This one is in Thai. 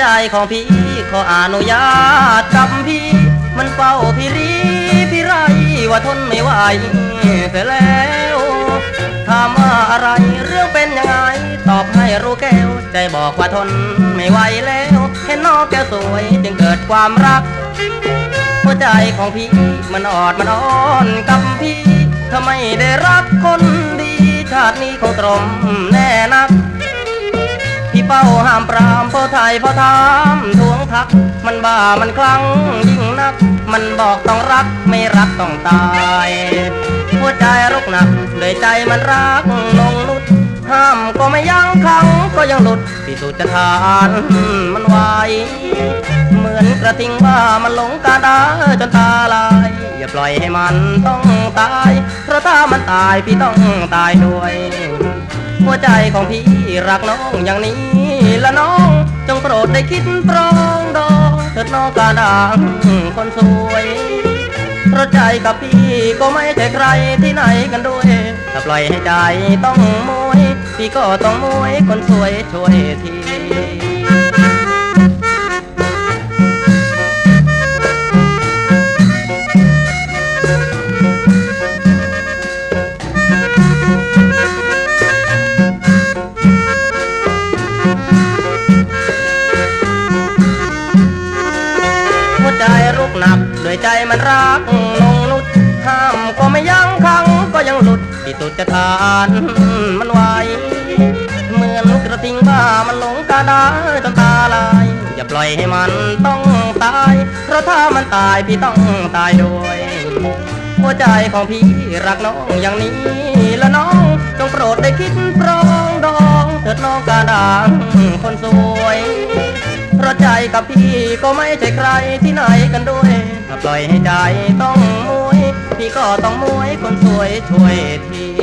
ใจของพี่ขออนุญาตกับพี่ มันเฝ้าพี่รีพี่ไรว่าทนไม่ไหวเสียแล้วถามว่าอะไรเรื่องเป็นยังไง ตอบให้รู้แก้ว ใจบอกว่าทนไม่ไหวแล้วเห็นน้องแก้วสวยจึงเกิดความรัก หัวใจของพี่มันอดมันอ่อนกับพี่ถ้าไม่ได้รักคนดีชาตินี้คงตรมแน่ เป้าห้ามปรามพ่อไทยพ่อทามทวงทัก มันบ้ามันคลั่งยิ่งนัก มันบอกต้องรักไม่รักต้องตายหัวใจรุกหนักเลยใจมันรักลงนุด ห้ามก็ไม่ยั้งขังก็ยังหลุดพิสูจน์จะทานมันไวเหมือนกระทิงว่ามันหลงกาดาจนตาลายอย่าปล่อยให้มันต้องตายเพราะถ้ามันตายพี่ต้องตายด้วย หัวใจของพี่รักน้องอย่างนี้ ละน้อง จงโปรดได้คิดปรองดองเถิดน้องกาดังคนสวยเพราะใจกับพี่ก็ไม่ใช่ใครที่ไหนกันด้วย ถ้าปล่อยให้ใจต้องมวย พี่ก็ต้องมวยคนสวยช่วยที ใจมันรักลงนุดห้ามก็ไม่ยั้งคังก็ยังหลุดที่ตุดจะทานมันไวเหมือนกระทิงบ้ามันหลงกาดาจนตาลายอย่าปล่อยให้มันต้องตาย เพราะถ้ามันตายพี่ต้องตายด้วยหัวใจของพี่รักน้องอย่างนี้และน้องจงโปรดได้คิดปรองดองเถิดน้องกาดังคนสวย เพราะใจกับพี่ก็ไม่ใช่ใครที่ไหน ล่อยให้ใจต้องมวยพี่ก็ต้องมวยคนสวยช่วยที